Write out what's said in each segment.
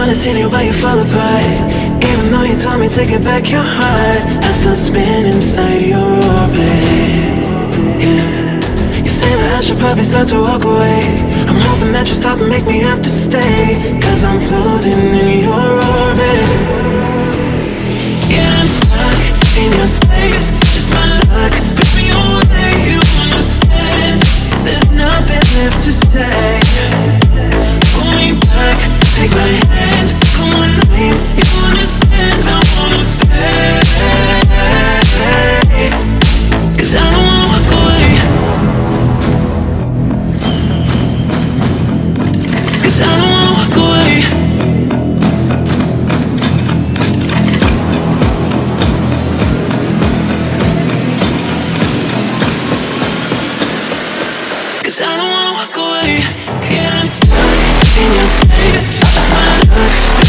wanna see you, but you fall apart. Even though you told me to get back your heart, I still spin inside your orbit. Yeah. You say that I should probably start to walk away. I'm hoping that you stop and make me have to stay. Cause I'm floating don't wanna walk away. Yeah, I'm stuck in your space. My luck.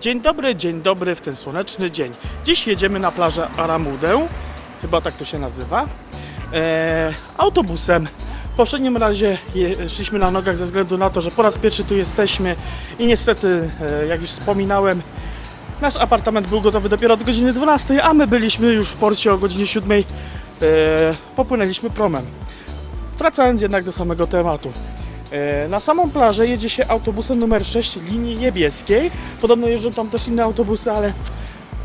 Dzień dobry, dzień dobry w ten słoneczny dzień. Dziś jedziemy na plażę Aramudę, chyba tak to się nazywa, e, autobusem. W poprzednim razie szliśmy na nogach ze względu na to, że po raz pierwszy tu jesteśmy i niestety, e, jak już wspominałem, nasz apartament był gotowy dopiero od godziny 12, a my byliśmy już w porcie o godzinie 7. E, popłynęliśmy promem. Wracając jednak do samego tematu. E, Na samą plażę jedzie się autobusem numer 6 linii niebieskiej. Podobno jeżdżą tam też inne autobusy, ale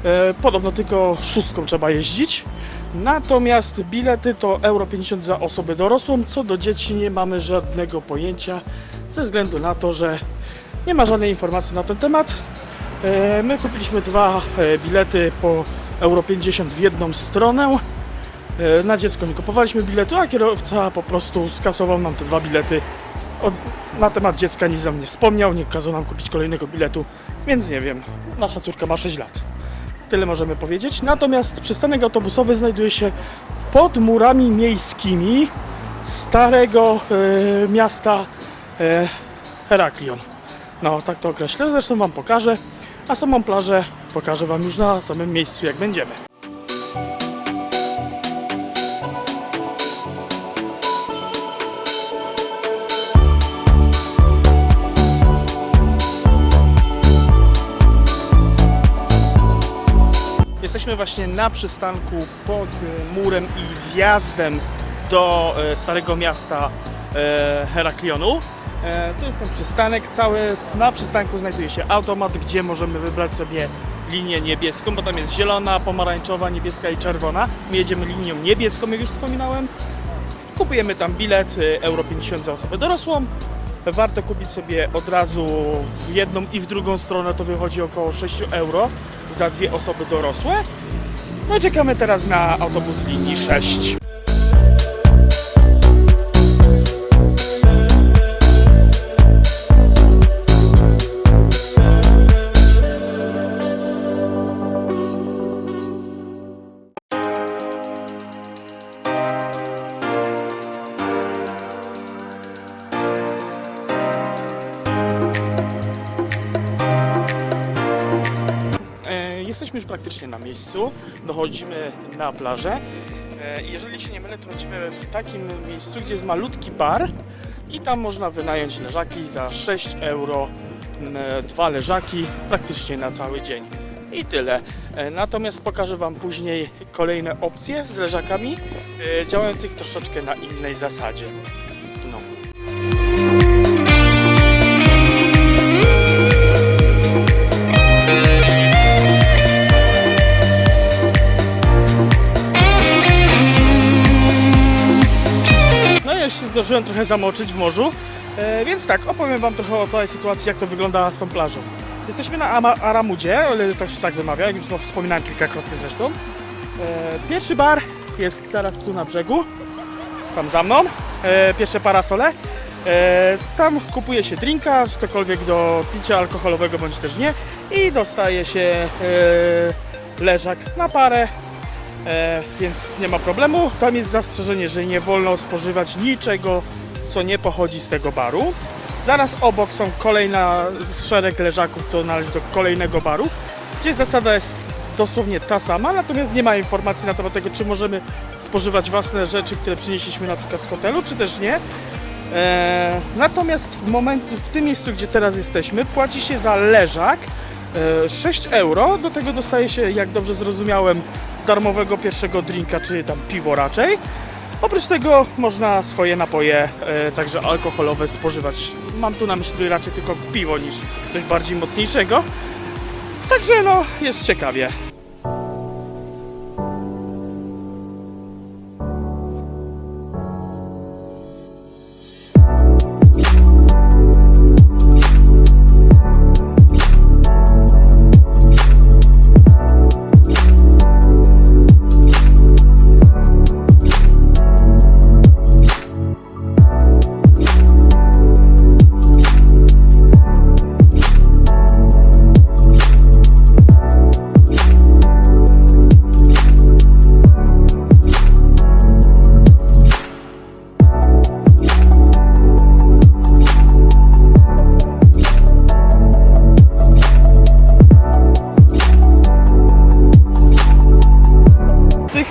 e, podobno tylko szóstką trzeba jeździć. Natomiast bilety to euro 50 za osobę dorosłą. Co do dzieci nie mamy żadnego pojęcia ze względu na to, że nie ma żadnej informacji na ten temat. E, My kupiliśmy dwa bilety po euro 50 w jedną stronę. Na dziecko nie kupowaliśmy biletu, a kierowca po prostu skasował nam te dwa bilety. O, na temat dziecka nic nam nie wspomniał, nie kazał nam kupić kolejnego biletu, więc nie wiem. Nasza córka ma 6 lat. Tyle możemy powiedzieć. Natomiast przystanek autobusowy znajduje się pod murami miejskimi starego e, miasta e, Heraklion. No, tak to określę. Zresztą Wam pokażę. A samą plażę pokażę Wam już na samym miejscu, jak będziemy. Jesteśmy właśnie na przystanku pod e, murem i wjazdem do e, starego miasta e, Heraklionu. To jest ten przystanek. Cały na przystanku znajduje się automat, gdzie możemy wybrać sobie linię niebieską, bo tam jest zielona, pomarańczowa, niebieska i czerwona. My jedziemy linią niebieską, jak już wspominałem. Kupujemy tam bilet euro 50 za osobę dorosłą. Warto kupić sobie od razu w jedną i w drugą stronę, to wychodzi około 6 euro za dwie osoby dorosłe. No i czekamy teraz na autobus linii 6. praktycznie na miejscu, dochodzimy na plażę. E, Jeżeli się nie mylę, to będziemy w takim miejscu, gdzie jest malutki bar i tam można wynająć leżaki za 6 euro. Dwa leżaki praktycznie na cały dzień. I tyle. E, Natomiast pokażę Wam później kolejne opcje z leżakami, e, działających troszeczkę na innej zasadzie. Zdążyłem trochę zamoczyć w morzu, e, więc tak, opowiem Wam trochę o całej sytuacji, jak to wygląda z tą plażą. Jesteśmy na Aramudzie, ale to się tak wymawia, jak już to wspominałem kilkakrotnie zresztą. E, pierwszy bar jest zaraz tu na brzegu, tam za mną, e, pierwsze parasole. Tam kupuje się drinka, cokolwiek do picia alkoholowego bądź też nie i dostaje się leżak na parę, e, więc nie ma problemu. Tam jest zastrzeżenie, że nie wolno spożywać niczego co nie pochodzi z tego baru. Zaraz obok są kolejna szereg leżaków, to należy do kolejnego baru, gdzie zasada jest dosłownie ta sama, natomiast nie ma informacji na temat tego, czy możemy spożywać własne rzeczy, które przynieśliśmy na przykład z hotelu, czy też nie. Eee, natomiast w, moment, w tym miejscu, gdzie teraz jesteśmy, płaci się za leżak e, 6 euro. Do tego dostaje się, jak dobrze zrozumiałem, darmowego pierwszego drinka, czyli tam piwo raczej. Oprócz tego można swoje napoje, e, także alkoholowe, spożywać. Mam tu na myśli raczej tylko piwo niż coś bardziej mocniejszego. Także no, jest ciekawie.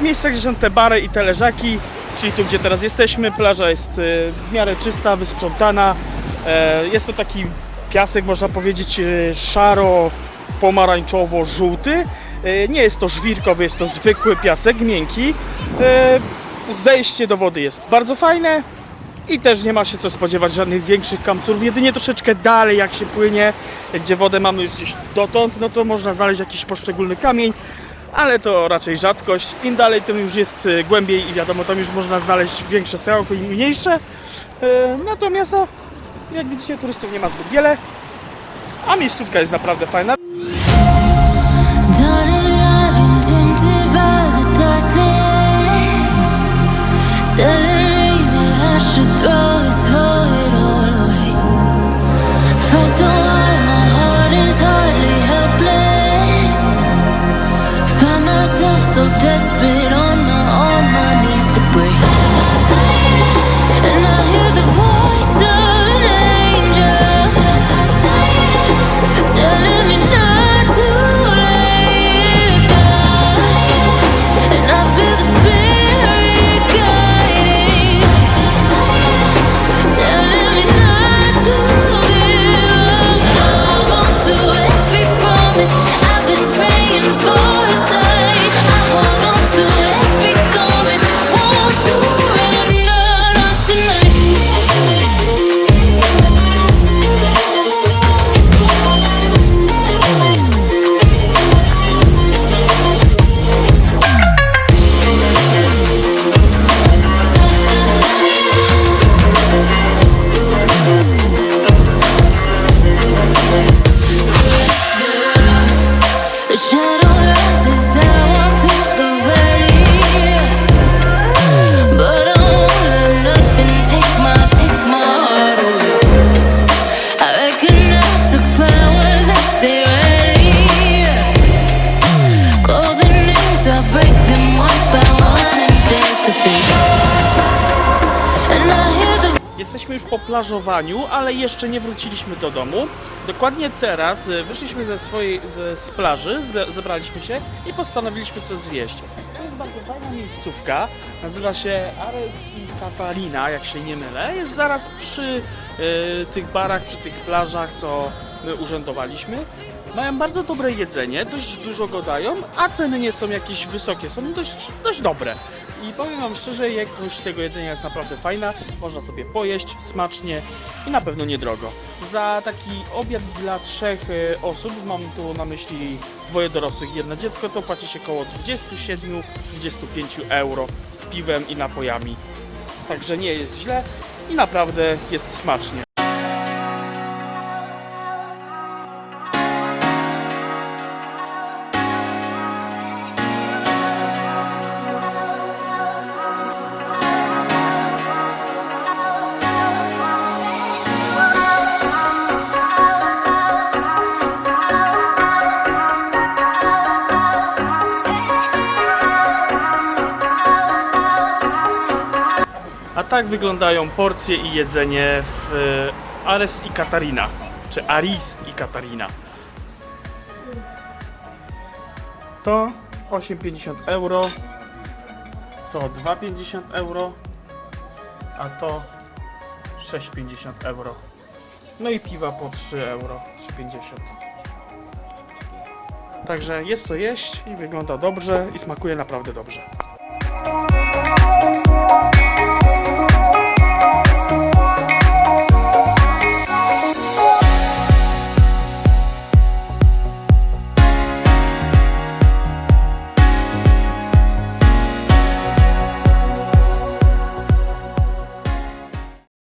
Miejscach, gdzie są te bary i te leżaki, czyli tu, gdzie teraz jesteśmy, plaża jest e, w miarę czysta, wysprzątana. E, Jest to taki piasek, można powiedzieć, e, szaro-pomarańczowo-żółty. E, Nie jest to żwirkowy, jest to zwykły piasek, miękki. E, Zejście do wody jest bardzo fajne i też nie ma się co spodziewać żadnych większych kamców. Jedynie troszeczkę dalej, jak się płynie, gdzie wodę mamy już gdzieś dotąd, no to można znaleźć jakiś poszczególny kamień ale to raczej rzadkość. Im dalej, tym już jest e, głębiej i wiadomo, tam już można znaleźć większe sełko i mniejsze. E, Natomiast, no, jak widzicie, turystów nie ma zbyt wiele, a miejscówka jest naprawdę fajna. Darling, so desperate Cause there's Jesteśmy już po plażowaniu, ale jeszcze nie wróciliśmy do domu. Dokładnie teraz e, wyszliśmy ze swojej z plaży, zebraliśmy się i postanowiliśmy coś zjeść. To jest bardzo fajna miejscówka, nazywa się Arek jak się nie mylę. Jest zaraz przy e, tych barach, przy tych plażach, co my urzędowaliśmy. Mają bardzo dobre jedzenie, dość dużo go dają, a ceny nie są jakieś wysokie, są dość, dość dobre. I powiem Wam szczerze, jakość tego jedzenia jest naprawdę fajna. Można sobie pojeść smacznie i na pewno niedrogo. Za taki obiad dla trzech e, osób, mam tu na myśli dwoje dorosłych i jedno dziecko, to płaci się około 27-25 euro z piwem i napojami. Także nie jest źle i naprawdę jest smacznie. Tak wyglądają porcje i jedzenie w e, Ares i Katarina. Czy Aris i Katarina. To 8,50 euro. To 2,50 euro. A to 6,50 euro. No i piwa po 3 euro. 3,50. Także jest co jeść i wygląda dobrze i smakuje naprawdę dobrze.